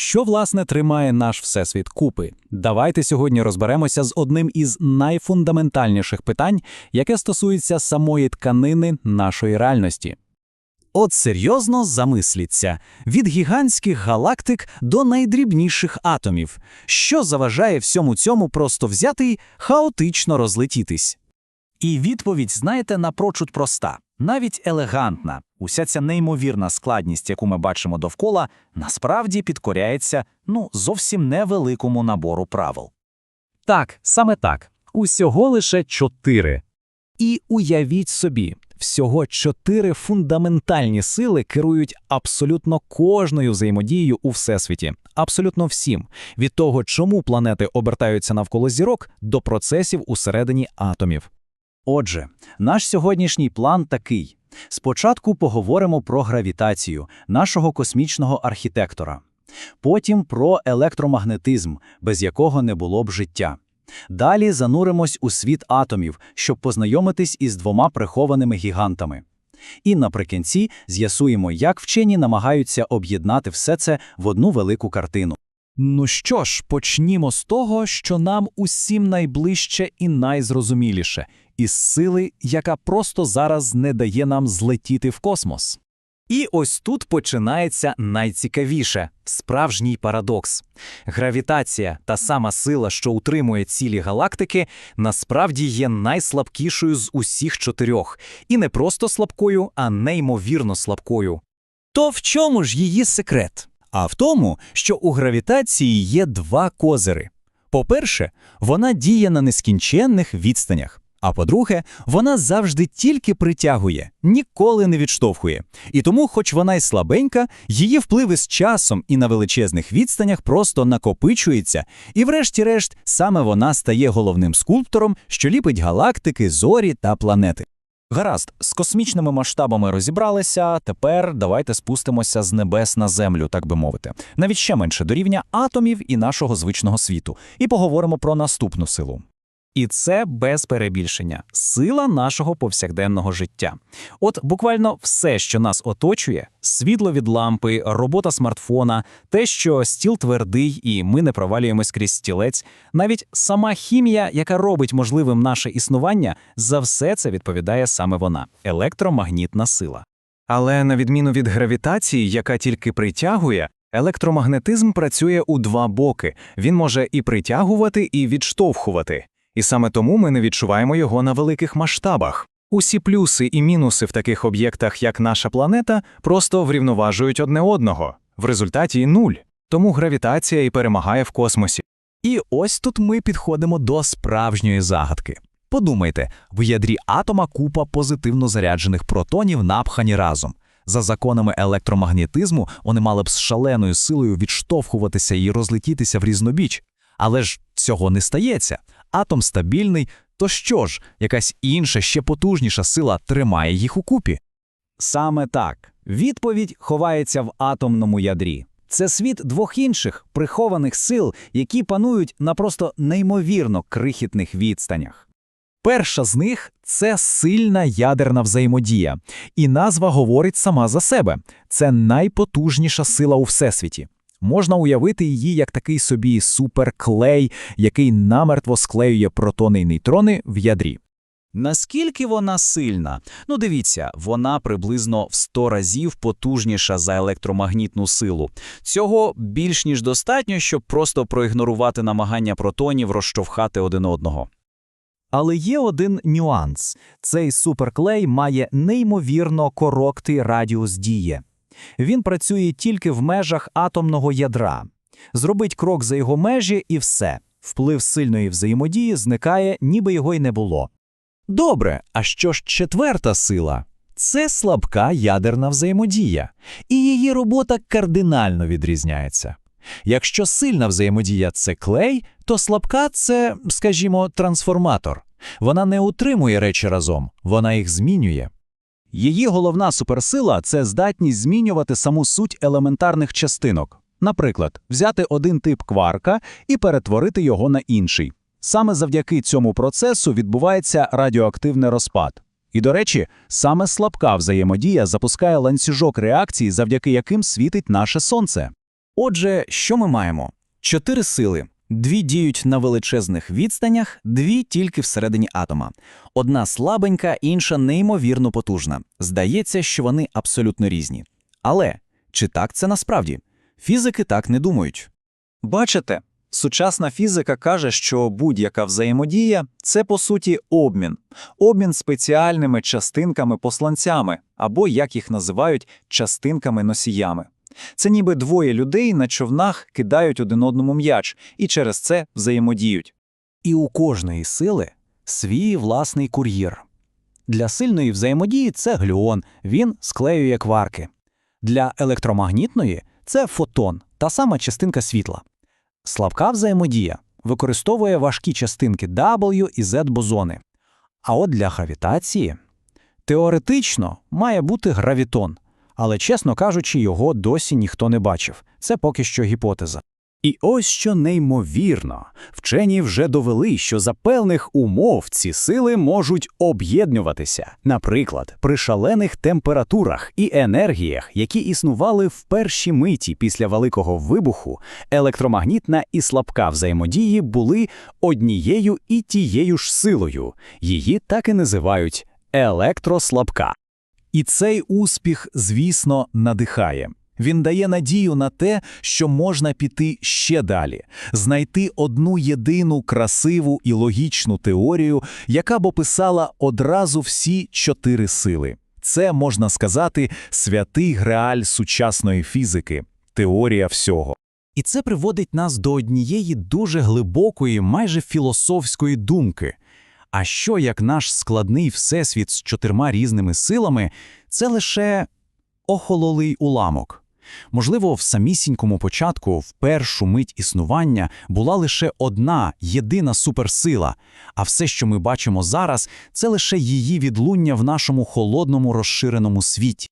Що, власне, тримає наш всесвіт купи? Давайте сьогодні розберемося з одним із найфундаментальніших питань, яке стосується самої тканини нашої реальності. От серйозно замисліться від гігантських галактик до найдрібніших атомів, що заважає всьому цьому просто взяти й хаотично розлетітись. І відповідь, знаєте, напрочуд проста, навіть елегантна. Уся ця неймовірна складність, яку ми бачимо довкола, насправді підкоряється ну зовсім невеликому набору правил. Так, саме так. Усього лише чотири. І уявіть собі, всього чотири фундаментальні сили керують абсолютно кожною взаємодією у всесвіті, абсолютно всім, від того, чому планети обертаються навколо зірок, до процесів усередині атомів. Отже, наш сьогоднішній план такий: спочатку поговоримо про гравітацію нашого космічного архітектора, потім про електромагнетизм, без якого не було б життя. Далі зануримось у світ атомів, щоб познайомитись із двома прихованими гігантами. І наприкінці з'ясуємо, як вчені намагаються об'єднати все це в одну велику картину. Ну що ж, почнімо з того, що нам усім найближче і найзрозуміліше, із сили, яка просто зараз не дає нам злетіти в космос. І ось тут починається найцікавіше справжній парадокс. Гравітація, та сама сила, що утримує цілі галактики, насправді є найслабкішою з усіх чотирьох, і не просто слабкою, а неймовірно слабкою. То в чому ж її секрет? А в тому, що у гравітації є два козири. По-перше, вона діє на нескінченних відстанях. А по-друге, вона завжди тільки притягує, ніколи не відштовхує. І тому, хоч вона й слабенька, її впливи з часом і на величезних відстанях просто накопичується, і, врешті-решт, саме вона стає головним скульптором, що ліпить галактики, зорі та планети. Гаразд, з космічними масштабами розібралися. Тепер давайте спустимося з небес на землю, так би мовити, навіть ще менше до рівня атомів і нашого звичного світу, і поговоримо про наступну силу. І це без перебільшення сила нашого повсякденного життя. От буквально все, що нас оточує: світло від лампи, робота смартфона, те, що стіл твердий, і ми не провалюємось крізь стілець, навіть сама хімія, яка робить можливим наше існування, за все це відповідає саме вона електромагнітна сила. Але на відміну від гравітації, яка тільки притягує, електромагнетизм працює у два боки. Він може і притягувати, і відштовхувати. І саме тому ми не відчуваємо його на великих масштабах. Усі плюси і мінуси в таких об'єктах, як наша планета, просто врівноважують одне одного. В результаті нуль. Тому гравітація і перемагає в космосі. І ось тут ми підходимо до справжньої загадки. Подумайте, в ядрі атома купа позитивно заряджених протонів напхані разом. За законами електромагнетизму вони мали б з шаленою силою відштовхуватися і розлетітися в різнобіч. Але ж цього не стається. Атом стабільний, то що ж, якась інша, ще потужніша сила тримає їх у купі? Саме так. Відповідь ховається в атомному ядрі. Це світ двох інших прихованих сил, які панують на просто неймовірно крихітних відстанях. Перша з них це сильна ядерна взаємодія, і назва говорить сама за себе це найпотужніша сила у всесвіті. Можна уявити її як такий собі суперклей, який намертво склеює протони й нейтрони в ядрі. Наскільки вона сильна? Ну дивіться, вона приблизно в 100 разів потужніша за електромагнітну силу. Цього більш ніж достатньо, щоб просто проігнорувати намагання протонів розштовхати один одного. Але є один нюанс: цей суперклей має неймовірно короткий радіус дії. Він працює тільки в межах атомного ядра. Зробить крок за його межі і все. Вплив сильної взаємодії зникає, ніби його й не було. Добре, а що ж четверта сила? Це слабка ядерна взаємодія, і її робота кардинально відрізняється. Якщо сильна взаємодія це клей, то слабка це, скажімо, трансформатор. Вона не утримує речі разом, вона їх змінює. Її головна суперсила це здатність змінювати саму суть елементарних частинок. Наприклад, взяти один тип кварка і перетворити його на інший. Саме завдяки цьому процесу відбувається радіоактивний розпад. І, до речі, саме слабка взаємодія запускає ланцюжок реакцій, завдяки яким світить наше сонце. Отже, що ми маємо? Чотири сили. Дві діють на величезних відстанях, дві тільки всередині атома. Одна слабенька, інша неймовірно потужна. Здається, що вони абсолютно різні. Але чи так це насправді? Фізики так не думають. Бачите, сучасна фізика каже, що будь-яка взаємодія це по суті обмін, обмін спеціальними частинками-посланцями, або як їх називають частинками-носіями. Це ніби двоє людей на човнах кидають один одному м'яч і через це взаємодіють. І у кожної сили свій власний кур'єр. Для сильної взаємодії це глюон, він склеює кварки. Для електромагнітної це фотон, та сама частинка світла. Слабка взаємодія використовує важкі частинки W і Z бозони. А от для гравітації теоретично має бути гравітон, але, чесно кажучи, його досі ніхто не бачив. Це поки що гіпотеза. І ось що неймовірно. Вчені вже довели, що за певних умов ці сили можуть об'єднуватися. Наприклад, при шалених температурах і енергіях, які існували в перші миті після Великого вибуху, електромагнітна і слабка взаємодії були однією і тією ж силою. Її так і називають електрослабка. І цей успіх, звісно, надихає. Він дає надію на те, що можна піти ще далі, знайти одну єдину красиву і логічну теорію, яка б описала одразу всі чотири сили. Це, можна сказати, святий греаль сучасної фізики, теорія всього. І це приводить нас до однієї дуже глибокої, майже філософської думки. А що як наш складний всесвіт з чотирма різними силами це лише охололий уламок? Можливо, в самісінькому початку, в першу мить існування, була лише одна єдина суперсила, а все, що ми бачимо зараз, це лише її відлуння в нашому холодному розширеному світі.